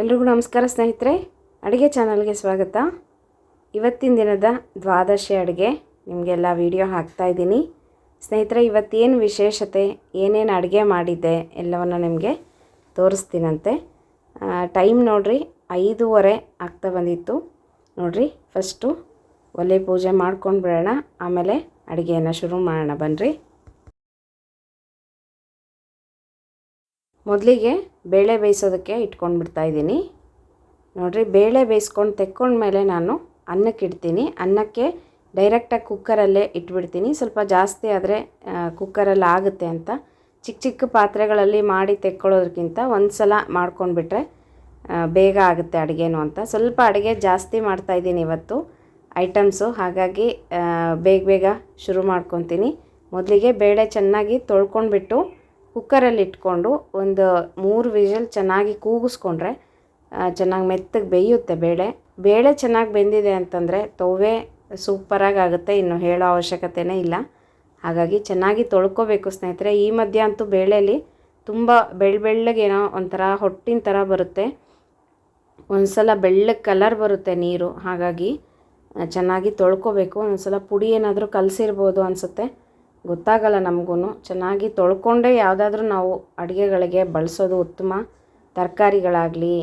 ಎಲ್ರಿಗೂ ನಮಸ್ಕಾರ ಸ್ನೇಹಿತರೆ, ಅಡುಗೆ ಚಾನಲ್ಗೆ ಸ್ವಾಗತ. ಇವತ್ತಿನ ದಿನದ ದ್ವಾದಶಿ ಅಡುಗೆ ನಿಮಗೆಲ್ಲ ವಿಡಿಯೋ ಹಾಕ್ತಾಯಿದ್ದೀನಿ ಸ್ನೇಹಿತರೆ, ಇವತ್ತೇನು ವಿಶೇಷತೆ, ಏನೇನು ಅಡುಗೆ ಮಾಡಿದ್ದೆ ಎಲ್ಲವನ್ನು ನಿಮಗೆ ತೋರಿಸ್ತೀನಂತೆ. ಟೈಮ್ ನೋಡಿರಿ, ಐದೂವರೆ ಆಗ್ತಾ ಬಂದಿತ್ತು. ನೋಡಿರಿ, ಫಸ್ಟು ಒಲೆ ಪೂಜೆ ಮಾಡ್ಕೊಂಡು ಬಿಡೋಣ, ಆಮೇಲೆ ಅಡುಗೆಯನ್ನು ಶುರು ಮಾಡೋಣ. ಬನ್ನಿರಿ ಮೊದಲಿಗೆ ಬೇಳೆ ಬೇಯಿಸೋದಕ್ಕೆ ಇಟ್ಕೊಂಡು ಬಿಡ್ತಾ ಇದ್ದೀನಿ. ನೋಡಿರಿ, ಬೇಳೆ ಬೇಯಿಸ್ಕೊಂಡು ತೆಕ್ಕೊಂಡ್ಮೇಲೆ ನಾನು ಅನ್ನಕ್ಕೆ ಇಡ್ತೀನಿ. ಅನ್ನಕ್ಕೆ ಡೈರೆಕ್ಟಾಗಿ ಕುಕ್ಕರಲ್ಲೇ ಇಟ್ಬಿಡ್ತೀನಿ. ಸ್ವಲ್ಪ ಜಾಸ್ತಿ ಆದರೆ ಕುಕ್ಕರಲ್ಲಿ ಆಗುತ್ತೆ ಅಂತ. ಚಿಕ್ಕ ಚಿಕ್ಕ ಪಾತ್ರೆಗಳಲ್ಲಿ ಮಾಡಿ ತೆಕ್ಕೊಳ್ಳೋದಕ್ಕಿಂತ ಒಂದು ಸಲ ಮಾಡ್ಕೊಂಡ್ಬಿಟ್ರೆ ಬೇಗ ಆಗುತ್ತೆ ಅಡುಗೆನೂ ಅಂತ. ಸ್ವಲ್ಪ ಅಡುಗೆ ಜಾಸ್ತಿ ಮಾಡ್ತಾಯಿದ್ದೀನಿ ಇವತ್ತು. ಐಟಮ್ಸು, ಹಾಗಾಗಿ ಬೇಗ ಬೇಗ ಶುರು ಮಾಡ್ಕೊತೀನಿ. ಮೊದಲಿಗೆ ಬೇಳೆ ಚೆನ್ನಾಗಿ ತೊಳ್ಕೊಂಡ್ಬಿಟ್ಟು ಕುಕ್ಕರಲ್ಲಿ ಇಟ್ಕೊಂಡು ಒಂದು ಮೂರು ವಿಷಲ್ ಚೆನ್ನಾಗಿ ಕೂಗಿಸ್ಕೊಂಡ್ರೆ ಚೆನ್ನಾಗಿ ಮೆತ್ತಗೆ ಬೇಯುತ್ತೆ ಬೇಳೆ. ಬೇಳೆ ಚೆನ್ನಾಗಿ ಬೆಂದಿದೆ ಅಂತಂದರೆ ತೋವೆ ಸೂಪರಾಗಿ ಆಗುತ್ತೆ ಇನ್ನು ಹೇಳೋ ಅವಶ್ಯಕತೆಯೇ ಇಲ್ಲ. ಹಾಗಾಗಿ ಚೆನ್ನಾಗಿ ತೊಳ್ಕೊಬೇಕು ಸ್ನೇಹಿತರೆ. ಈ ಮಧ್ಯ ಅಂತೂ ಬೇಳೆಯಲ್ಲಿ ತುಂಬ ಬೆಳ್ಳ ಬೆಳ್ಳಗೇನೋ ಒಂಥರ ಹೊಟ್ಟಿನ ಥರ ಬರುತ್ತೆ. ಒಂದು ಸಲ ಬೆಳ್ಳಗೆ ಕಲರ್ ಬರುತ್ತೆ ನೀರು. ಹಾಗಾಗಿ ಚೆನ್ನಾಗಿ ತೊಳ್ಕೊಬೇಕು. ಒಂದ್ಸಲ ಪುಡಿ ಏನಾದರೂ ಕಲಸಿರ್ಬೋದು ಅನಿಸುತ್ತೆ. ಗೊತ್ತಾಗಲ್ಲ ನಮಗೂ ಚೆನ್ನಾಗಿ ತೊಳ್ಕೊಂಡೇ ಯಾವುದಾದ್ರೂ ನಾವು ಅಡುಗೆಗಳಿಗೆ ಬಳಸೋದು ಉತ್ತಮ. ತರಕಾರಿಗಳಾಗಲಿ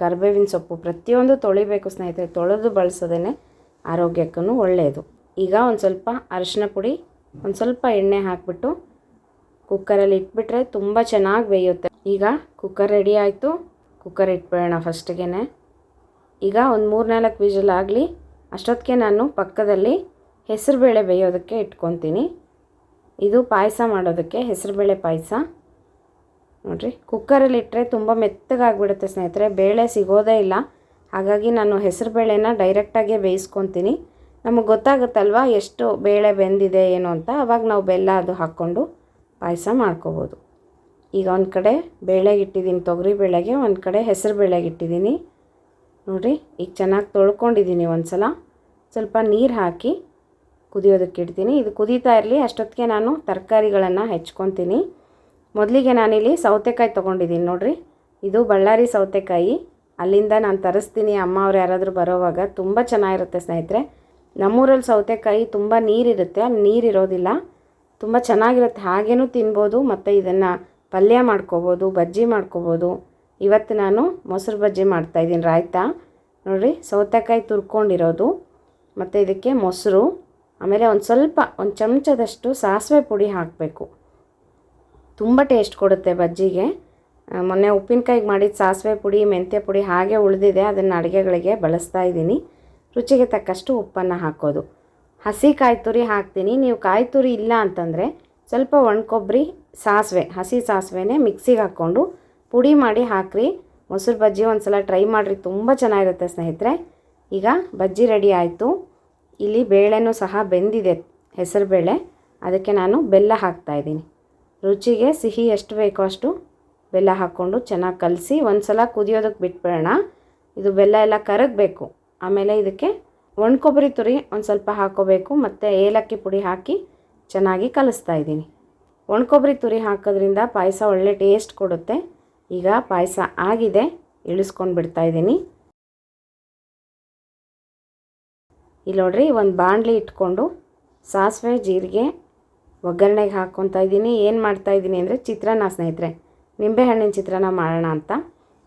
ಕರಿಬೇವಿನ ಸೊಪ್ಪು ಪ್ರತಿಯೊಂದು ತೊಳಿಬೇಕು ಸ್ನೇಹಿತರೆ. ತೊಳೆದು ಬಳಸೋದೇ ಆರೋಗ್ಯಕ್ಕೂ ಒಳ್ಳೆಯದು ಈಗ ಒಂದು ಸ್ವಲ್ಪ ಅರಿಶಿನ ಪುಡಿ, ಒಂದು ಸ್ವಲ್ಪ ಎಣ್ಣೆ ಹಾಕಿಬಿಟ್ಟು ಕುಕ್ಕರಲ್ಲಿ ಇಟ್ಬಿಟ್ರೆ ತುಂಬ ಚೆನ್ನಾಗಿ ಬೇಯುತ್ತೆ. ಈಗ ಕುಕ್ಕರ್ ರೆಡಿ ಆಯಿತು. ಕುಕ್ಕರ್ ಇಟ್ಬಿಡೋಣ ಫಸ್ಟಿಗೆ ಈಗ ಒಂದು ಮೂರು ನಾಲ್ಕು ವಿಜಲ್ ಆಗಲಿ, ಅಷ್ಟೊತ್ತಿಗೆ ನಾನು ಪಕ್ಕದಲ್ಲಿ ಹೆಸರುಬೇಳೆ ಬೇಯೋದಕ್ಕೆ ಇಟ್ಕೊತೀನಿ. ಇದು ಪಾಯಸ ಮಾಡೋದಕ್ಕೆ ಹೆಸರುಬೇಳೆ ಪಾಯಸ. ನೋಡಿರಿ ಕುಕ್ಕರಲ್ಲಿ ಇಟ್ಟರೆ ತುಂಬ ಮೆತ್ತಗಾಗ್ಬಿಡುತ್ತೆ ಸ್ನೇಹಿತರೆ, ಬೇಳೆ ಸಿಗೋದೇ ಇಲ್ಲ. ಹಾಗಾಗಿ ನಾನು ಹೆಸರುಬೇಳೆನ ಡೈರೆಕ್ಟಾಗೆ ಬೇಯಿಸ್ಕೊತೀನಿ. ನಮಗೆ ಗೊತ್ತಾಗುತ್ತಲ್ವ ಎಷ್ಟು ಬೇಳೆ ಬೆಂದಿದೆ, ಏನು ಅಂತ? ಅವಾಗ ನಾವು ಬೆಲ್ಲ ಅದು ಹಾಕ್ಕೊಂಡು ಪಾಯಸ ಮಾಡ್ಕೋಬೋದು. ಈಗ ಒಂದು ಕಡೆ ಬೇಳೆಗೆ ಇಟ್ಟಿದ್ದೀನಿ ತೊಗರಿ ಬೇಳೆಗೆ ಒಂದು ಕಡೆ ಹೆಸರು ಬೇಳೆಗೆ ಇಟ್ಟಿದ್ದೀನಿ ನೋಡಿರಿ, ಈಗ ಚೆನ್ನಾಗಿ ತೊಳ್ಕೊಂಡಿದ್ದೀನಿ ಒಂದು ಸಲ ಸ್ವಲ್ಪ ನೀರು ಹಾಕಿ ಕುದಿಯೋದಕ್ಕೆ ಇಡ್ತೀನಿ. ಇದು ಕುದೀತಾ ಇರಲಿ. ಅಷ್ಟೊತ್ತಿಗೆ ನಾನು ತರಕಾರಿಗಳನ್ನು ಹೆಚ್ಕೊತೀನಿ. ಮೊದಲಿಗೆ ನಾನಿಲ್ಲಿ ಸೌತೆಕಾಯಿ ತೊಗೊಂಡಿದ್ದೀನಿ ನೋಡಿರಿ. ಇದು ಬಳ್ಳಾರಿ ಸೌತೆಕಾಯಿ. ಅಲ್ಲಿಂದ ನಾನು ತರಿಸ್ತೀನಿ. ಅಮ್ಮ ಅವ್ರು ಯಾರಾದರೂ ಬರೋವಾಗ ತುಂಬ ಚೆನ್ನಾಗಿರುತ್ತೆ ಸ್ನೇಹಿತರೆ. ನಮ್ಮೂರಲ್ಲಿ ಸೌತೆಕಾಯಿ ತುಂಬ ನೀರಿರುತ್ತೆ. ಅಲ್ಲಿ ನೀರಿರೋದಿಲ್ಲ. ತುಂಬ ಚೆನ್ನಾಗಿರುತ್ತೆ. ಹಾಗೇನೂ ತಿನ್ಬೋದು. ಮತ್ತು ಇದನ್ನು ಪಲ್ಯ ಮಾಡ್ಕೋಬೋದು, ಬಜ್ಜಿ ಮಾಡ್ಕೋಬೋದು. ಇವತ್ತು ನಾನು ಮೊಸರು ಬಜ್ಜಿ ಮಾಡ್ತಾಯಿದ್ದೀನಿ ರಾಯ್ತಾ ನೋಡಿರಿ. ಸೌತೆಕಾಯಿ ತುರ್ಕೊಂಡಿರೋದು. ಮತ್ತು ಇದಕ್ಕೆ ಮೊಸರು. ಆಮೇಲೆ ಒಂದು ಸ್ವಲ್ಪ, ಒಂದು ಚಮಚದಷ್ಟು ಸಾಸಿವೆ ಪುಡಿ ಹಾಕಬೇಕು. ತುಂಬ ಟೇಸ್ಟ್ ಕೊಡುತ್ತೆ ಬಜ್ಜಿಗೆ. ಮೊನ್ನೆ ಉಪ್ಪಿನಕಾಯಿಗೆ ಮಾಡಿದ ಸಾಸಿವೆ ಪುಡಿ, ಮೆಂತ್ಯ ಪುಡಿ ಹಾಗೆ ಉಳಿದಿದೆ, ಅದನ್ನು ಅಡುಗೆಗಳಿಗೆ ಬಳಸ್ತಾ ಇದ್ದೀನಿ. ರುಚಿಗೆ ತಕ್ಕಷ್ಟು ಉಪ್ಪನ್ನು ಹಾಕೋದು. ಹಸಿ ಕಾಯಿ ತುರಿ ಹಾಕ್ತೀನಿ. ನೀವು ಕಾಯಿ ತುರಿ ಇಲ್ಲ ಅಂತಂದರೆ ಸ್ವಲ್ಪ ಒಣಕೊಬ್ಬರಿ ಸಾಸಿವೆ, ಹಸಿ ಸಾಸಿವೆನೇ ಮಿಕ್ಸಿಗೆ ಹಾಕ್ಕೊಂಡು ಪುಡಿ ಮಾಡಿ ಹಾಕ್ರಿ. ಮೊಸರು ಬಜ್ಜಿ ಒಂದು ಸಲ ಟ್ರೈ ಮಾಡಿರಿ, ತುಂಬ ಚೆನ್ನಾಗಿರುತ್ತೆ ಸ್ನೇಹಿತರೆ. ಈಗ ಬಜ್ಜಿ ರೆಡಿ ಆಯಿತು. ಇಲ್ಲಿ ಬೇಳೆನೂ ಸಹ ಬೆಂದಿದೆ ಹೆಸರು ಬೇಳೆ. ಅದಕ್ಕೆ ನಾನು ಬೆಲ್ಲ ಹಾಕ್ತಾಯಿದ್ದೀನಿ ರುಚಿಗೆ ಸಿಹಿ ಎಷ್ಟು ಬೇಕೋ ಅಷ್ಟು ಬೆಲ್ಲ ಹಾಕ್ಕೊಂಡು ಚೆನ್ನಾಗಿ ಕಲಸಿ ಒಂದು ಸಲ ಕುದಿಯೋದಕ್ಕೆ ಬಿಟ್ಬಿಡೋಣ. ಇದು ಬೆಲ್ಲ ಎಲ್ಲ ಕರಗಬೇಕು. ಆಮೇಲೆ ಇದಕ್ಕೆ ಒಣಕೊಬ್ಬರಿ ತುರಿ ಒಂದು ಸ್ವಲ್ಪ ಹಾಕೋಬೇಕು. ಮತ್ತು ಏಲಕ್ಕಿ ಪುಡಿ ಹಾಕಿ ಚೆನ್ನಾಗಿ ಕಲಿಸ್ತಾ ಇದ್ದೀನಿ. ಒಣಕೊಬ್ಬರಿ ತುರಿ ಹಾಕೋದ್ರಿಂದ ಪಾಯಸ ಒಳ್ಳೆ ಟೇಸ್ಟ್ ಕೊಡುತ್ತೆ. ಈಗ ಪಾಯಸ ಆಗಿದೆ, ಇಳಿಸ್ಕೊಂಡು ಬಿಡ್ತಾಯಿದ್ದೀನಿ ಇಲ್ಲಿ ನೋಡ್ರಿ, ಒಂದು ಬಾಣಲಿ ಇಟ್ಕೊಂಡು ಸಾಸಿವೆ, ಜೀರಿಗೆ ಒಗ್ಗರಣೆಗೆ ಹಾಕ್ಕೊತಾ ಇದ್ದೀನಿ. ಏನು ಮಾಡ್ತಾ ಇದ್ದೀನಿ ಅಂದರೆ ಚಿತ್ರಾನ್ನ ಸ್ನೇಹಿತರೆ. ನಿಂಬೆಹಣ್ಣಿನ ಚಿತ್ರಾನ್ನ ಮಾಡೋಣ ಅಂತ.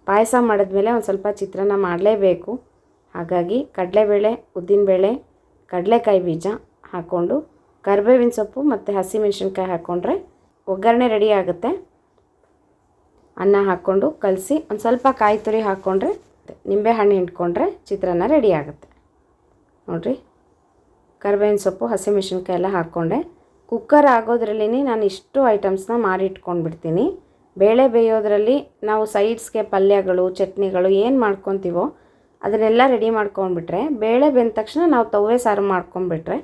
ಪಾಯಸ ಮಾಡಿದ್ಮೇಲೆ ಒಂದು ಸ್ವಲ್ಪ ಚಿತ್ರಾನ್ನ ಮಾಡಲೇಬೇಕು. ಹಾಗಾಗಿ ಕಡಲೆಬೇಳೆ, ಉದ್ದಿನಬೇಳೆ, ಕಡಲೆಕಾಯಿ ಬೀಜ ಹಾಕ್ಕೊಂಡು ಕರಿಬೇವಿನ ಸೊಪ್ಪು ಮತ್ತು ಹಸಿಮೆಣಸಿನ್ಕಾಯಿ ಹಾಕ್ಕೊಂಡ್ರೆ ಒಗ್ಗರಣೆ ರೆಡಿ ಆಗುತ್ತೆ. ಅನ್ನ ಹಾಕ್ಕೊಂಡು ಕಲಸಿ ಒಂದು ಸ್ವಲ್ಪ ಕಾಯಿ ತುರಿ ಹಾಕ್ಕೊಂಡ್ರೆ ನಿಂಬೆಹಣ್ಣು ಹಿಂಡ್ಕೊಂಡ್ರೆ ಚಿತ್ರಾನ್ನ ರೆಡಿ ಆಗುತ್ತೆ. ನೋಡಿರಿ. ಕರ್ಬೇವಿನ ಸೊಪ್ಪು ಹಸಿಮೆಣ್ಸಿನ್ಕಾಯಿ ಎಲ್ಲ ಹಾಕ್ಕೊಂಡೆ. ಕುಕ್ಕರ್ ಆಗೋದ್ರಲ್ಲಿ ನಾನು ಇಷ್ಟು ಐಟಮ್ಸ್ನ ಮಾಡಿಟ್ಕೊಂಡ್ಬಿಡ್ತೀನಿ ಬೇಳೆ ಬೇಯೋದ್ರಲ್ಲಿ ನಾವು ಸೈಡ್ಸ್ಗೆ ಪಲ್ಯಗಳು, ಚಟ್ನಿಗಳು ಏನು ಮಾಡ್ಕೊತೀವೋ ಅದನ್ನೆಲ್ಲ ರೆಡಿ ಮಾಡ್ಕೊಂಡ್ಬಿಟ್ರೆ, ಬೇಳೆ ಬೆಂದ ತಕ್ಷಣ ನಾವು ತವೇ ಸಾರು ಮಾಡ್ಕೊಂಡ್ಬಿಟ್ರೆ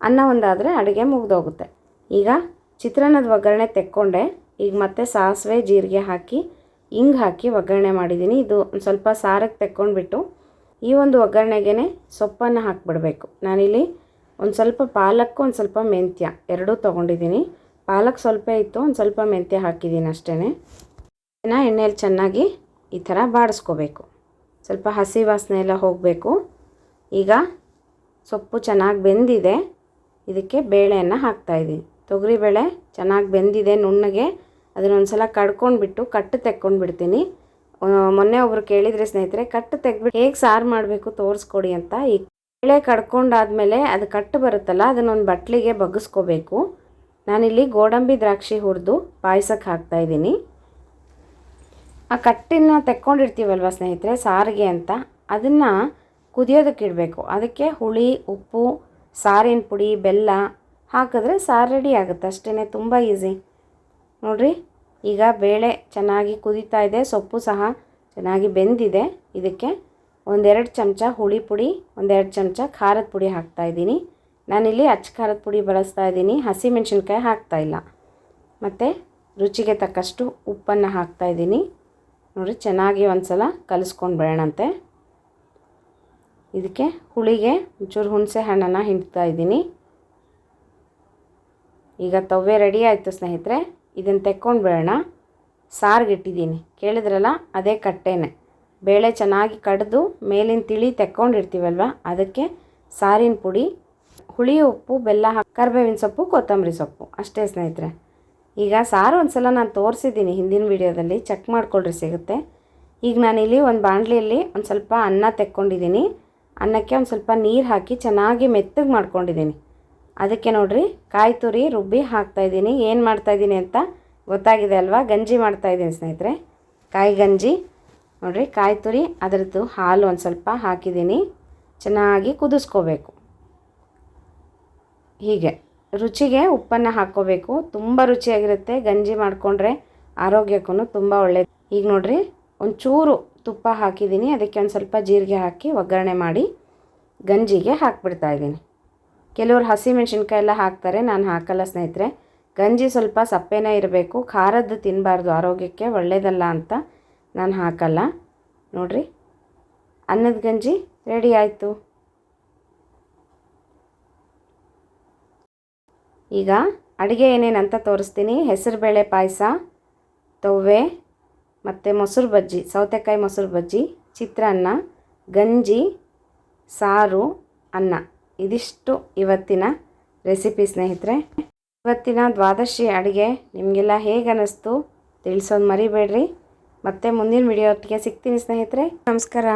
ಅನ್ನ ಒಂದಾದರೆ ಅಡುಗೆ ಮುಗಿದೋಗುತ್ತೆ. ಈಗ ಚಿತ್ರಾನ್ನದ ಒಗ್ಗರಣೆ ತೆಕ್ಕೊಂಡೆ. ಈಗ ಮತ್ತೆ ಸಾಸಿವೆ, ಜೀರಿಗೆ ಹಾಕಿ, ಹಿಂಗೆ ಹಾಕಿ ಒಗ್ಗರಣೆ ಮಾಡಿದ್ದೀನಿ. ಇದು ಸ್ವಲ್ಪ ಸಾರಕ್ಕೆ ತೆಕ್ಕೊಂಡ್ಬಿಟ್ಟು ಈ ಒಂದು ಒಗ್ಗರಣೆಗೇ ಸೊಪ್ಪನ್ನು ಹಾಕಿಬಿಡಬೇಕು. ನಾನಿಲ್ಲಿ ಒಂದು ಸ್ವಲ್ಪ ಪಾಲಕ್ಕು ಒಂದು ಸ್ವಲ್ಪ ಮೆಂತ್ಯ ಎರಡೂ ತೊಗೊಂಡಿದ್ದೀನಿ. ಪಾಲಕ್ ಸ್ವಲ್ಪ ಇತ್ತು ಒಂದು ಸ್ವಲ್ಪ ಮೆಂತ್ಯ ಹಾಕಿದ್ದೀನಿ ಅಷ್ಟೇ ಎಣ್ಣೆಯಲ್ಲಿ ಚೆನ್ನಾಗಿ ಈ ಥರ ಬಾಡಿಸ್ಕೋಬೇಕು. ಸ್ವಲ್ಪ ಹಸಿ ವಾಸನೆ ಎಲ್ಲ ಹೋಗಬೇಕು. ಈಗ ಸೊಪ್ಪು ಚೆನ್ನಾಗಿ ಬೆಂದಿದೆ. ಇದಕ್ಕೆ ಬೇಳೆಯನ್ನು ಹಾಕ್ತಾಯಿದ್ದೀನಿ ತೊಗರಿಬೇಳೆ ಚೆನ್ನಾಗಿ ಬೆಂದಿದೆ ನುಣ್ಣಗೆ. ಅದನ್ನೊಂದು ಸಲ ಕಡ್ಕೊಂಡ್ಬಿಟ್ಟು ಕಟ್ಟು ತೆಕ್ಕೊಂಡು ಬಿಡ್ತೀನಿ ಆ, ಮೊನ್ನೆ ಒಬ್ರು ಕೇಳಿದರೆ ಸ್ನೇಹಿತರೆ ಕಟ್ಟು ತೆಗ್ಬಿಟ್ಟು ಹೇಗೆ ಸಾರು ಮಾಡಬೇಕು ತೋರಿಸ್ಕೊಡಿ ಅಂತ ಈ ಬೇಳೆ ಕಡ್ಕೊಂಡಾದ್ಮೇಲೆ ಅದು ಕಟ್ಟು ಬರುತ್ತಲ್ಲ, ಅದನ್ನೊಂದು ಬಟ್ಲಿಗೆ ಬಗ್ಗಿಸ್ಕೋಬೇಕು ನಾನಿಲ್ಲಿ ಗೋಡಂಬಿ ದ್ರಾಕ್ಷಿ ಹುರಿದು ಪಾಯಸಕ್ಕೆ ಹಾಕ್ತಾಯಿದ್ದೀನಿ ಆ ಕಟ್ಟಿನ ತೆಕ್ಕೊಂಡಿರ್ತೀವಲ್ವ ಸ್ನೇಹಿತರೆ, ಸಾರಿಗೆ ಅಂತ, ಅದನ್ನು ಕುದಿಯೋದಕ್ಕೆ ಇಡಬೇಕು. ಅದಕ್ಕೆ ಹುಳಿ, ಉಪ್ಪು, ಸಾರಿನ ಪುಡಿ, ಬೆಲ್ಲ ಹಾಕಿದ್ರೆ ಸಾರು ರೆಡಿ ಆಗುತ್ತೆ. ಅಷ್ಟೇ ತುಂಬ ಈಸಿ. ನೋಡಿರಿ. ಈಗ ಬೇಳೆ ಚೆನ್ನಾಗಿ ಕುದೀತಾ ಇದೆ, ಸೊಪ್ಪು ಸಹ ಚೆನ್ನಾಗಿ ಬೆಂದಿದೆ. ಇದಕ್ಕೆ ಒಂದೆರಡು ಚಮಚ ಹುಳಿ ಪುಡಿ, ಒಂದೆರಡು ಚಮಚ ಖಾರದ ಪುಡಿ ಹಾಕ್ತಾಯಿದ್ದೀನಿ ನಾನಿಲ್ಲಿ ಅಚ್ಚ ಖಾರದ ಪುಡಿ ಬಳಸ್ತಾ ಇದ್ದೀನಿ, ಹಸಿಮೆಣ್ಸಿನ್ಕಾಯಿ ಹಾಕ್ತಾಯಿಲ್ಲ ಮತ್ತು ರುಚಿಗೆ ತಕ್ಕಷ್ಟು ಉಪ್ಪನ್ನು ಹಾಕ್ತಾಯಿದ್ದೀನಿ ನೋಡಿ, ಚೆನ್ನಾಗಿ ಒಂದು ಸಲ ಕಲಿಸ್ಕೊಂಡು ಬೇಡಂತೆ ಇದಕ್ಕೆ ಹುಳಿಗೆ ಒಂಚೂರು ಹುಣಸೆ ಹಣ್ಣನ್ನು ಹಿಂಡ್ತಾ ಇದ್ದೀನಿ. ಈಗ ತವ್ವೆ ರೆಡಿ ಆಯಿತು ಸ್ನೇಹಿತರೆ. ಇದನ್ನು ತೆಕ್ಕೊಂಡು ಬೇಡ ಸಾರಿಗೆ ಇಟ್ಟಿದ್ದೀನಿ. ಕೇಳಿದ್ರಲ್ಲ, ಅದೇ ಕಟ್ಟೆನೆ. ಬೇಳೆ ಚೆನ್ನಾಗಿ ಕಡ್ದು ಮೇಲಿನ ತಿಳಿ ತೆಕ್ಕೊಂಡಿರ್ತೀವಲ್ವ ಅದಕ್ಕೆ ಸಾರಿನ ಪುಡಿ, ಹುಳಿ ಉಪ್ಪು, ಬೆಲ್ಲ ಕರಿಬೇವಿನ ಸೊಪ್ಪು, ಕೊತ್ತಂಬರಿ ಸೊಪ್ಪು. ಅಷ್ಟೇ ಸ್ನೇಹಿತರೆ. ಈಗ ಸಾರು ಒಂದು ಸಲ ನಾನು ತೋರಿಸಿದ್ದೀನಿ. ಹಿಂದಿನ ವೀಡಿಯೋದಲ್ಲಿ ಚೆಕ್ ಮಾಡ್ಕೊಳ್ರಿ, ಸಿಗುತ್ತೆ. ಈಗ ನಾನಿಲ್ಲಿ ಒಂದು ಬಾಣಲಿಯಲ್ಲಿ ಒಂದು ಸ್ವಲ್ಪ ಅನ್ನ ತೆಕ್ಕೊಂಡಿದ್ದೀನಿ. ಅನ್ನಕ್ಕೆ ಒಂದು ಸ್ವಲ್ಪ ನೀರು ಹಾಕಿ ಚೆನ್ನಾಗಿ ಮೆತ್ತಗೆ ಮಾಡ್ಕೊಂಡಿದ್ದೀನಿ. ಅದಕ್ಕೆ ನೋಡಿರಿ, ಕಾಯಿ ತುರಿ, ರುಬ್ಬಿ ಹಾಕ್ತಾಯಿದ್ದೀನಿ ಏನು ಮಾಡ್ತಾಯಿದ್ದೀನಿ ಅಂತ ಗೊತ್ತಾಗಿದೆ ಅಲ್ವಾ? ಗಂಜಿ ಮಾಡ್ತಾಯಿದ್ದೀನಿ ಸ್ನೇಹಿತರೆ. ಕಾಯಿ ಗಂಜಿ. ನೋಡಿರಿ, ಕಾಯಿ ತುರಿ, ಅದರದ್ದು ಹಾಲು ಒಂದು ಸ್ವಲ್ಪ ಹಾಕಿದ್ದೀನಿ. ಚೆನ್ನಾಗಿ ಕುದಿಸ್ಕೋಬೇಕು. ಹೀಗೆ. ರುಚಿಗೆ ಉಪ್ಪನ್ನು ಹಾಕ್ಕೋಬೇಕು. ತುಂಬ ರುಚಿಯಾಗಿರುತ್ತೆ. ಗಂಜಿ ಮಾಡಿಕೊಂಡ್ರೆ ಆರೋಗ್ಯಕ್ಕೂ ತುಂಬ ಒಳ್ಳೆಯದು ಈಗ ನೋಡಿರಿ, ಒಂಚೂರು ತುಪ್ಪ ಹಾಕಿದ್ದೀನಿ. ಅದಕ್ಕೆ ಒಂದು ಸ್ವಲ್ಪ ಜೀರಿಗೆ ಹಾಕಿ ಒಗ್ಗರಣೆ ಮಾಡಿ ಗಂಜಿಗೆ ಹಾಕ್ಬಿಡ್ತಾ ಇದ್ದೀನಿ. ಕೆಲವರು ಹಸಿಮೆಣ್ಸಿನ್ಕಾಯಿ ಎಲ್ಲ ಹಾಕ್ತಾರೆ, ನಾನು ಹಾಕಲ್ಲ ಸ್ನೇಹಿತರೆ. ಗಂಜಿ ಸ್ವಲ್ಪ ಸಪ್ಪೆನೇ ಇರಬೇಕು. ಖಾರದ್ದು ತಿನ್ನಬಾರ್ದು ಆರೋಗ್ಯಕ್ಕೆ ಒಳ್ಳೆಯದಲ್ಲ ಅಂತ ನಾನು ಹಾಕಲ್ಲ. ನೋಡ್ರಿ. ಅನ್ನದ ಗಂಜಿ ರೆಡಿ ಆಯಿತು. ಈಗ ಅಡುಗೆ ಏನೇನಂತ ತೋರಿಸ್ತೀನಿ. ಹೆಸರುಬೇಳೆ ಪಾಯಸ, ತವ್ವೆ ಮತ್ತು ಮೊಸರು ಬಜ್ಜಿ, ಸೌತೆಕಾಯಿ ಮೊಸರು ಬಜ್ಜಿ, ಚಿತ್ರಾನ್ನ, ಗಂಜಿ, ಸಾರು, ಅನ್ನ. ಇದಿಷ್ಟು ಇವತ್ತಿನ ರೆಸಿಪಿ ಸ್ನೇಹಿತರೆ. ಇವತ್ತಿನ ದ್ವಾದಶಿ ಅಡುಗೆ ನಿಮಗೆಲ್ಲ ಹೇಗೆ ಅನ್ನಿಸ್ತು ತಿಳಿಸೋದು ಮರಿಬೇಡ್ರಿ. ಮತ್ತೆ ಮುಂದಿನ ವಿಡಿಯೋ ಒಟ್ಟಿಗೆ ಸಿಗ್ತೀನಿ ಸ್ನೇಹಿತರೆ. ನಮಸ್ಕಾರ.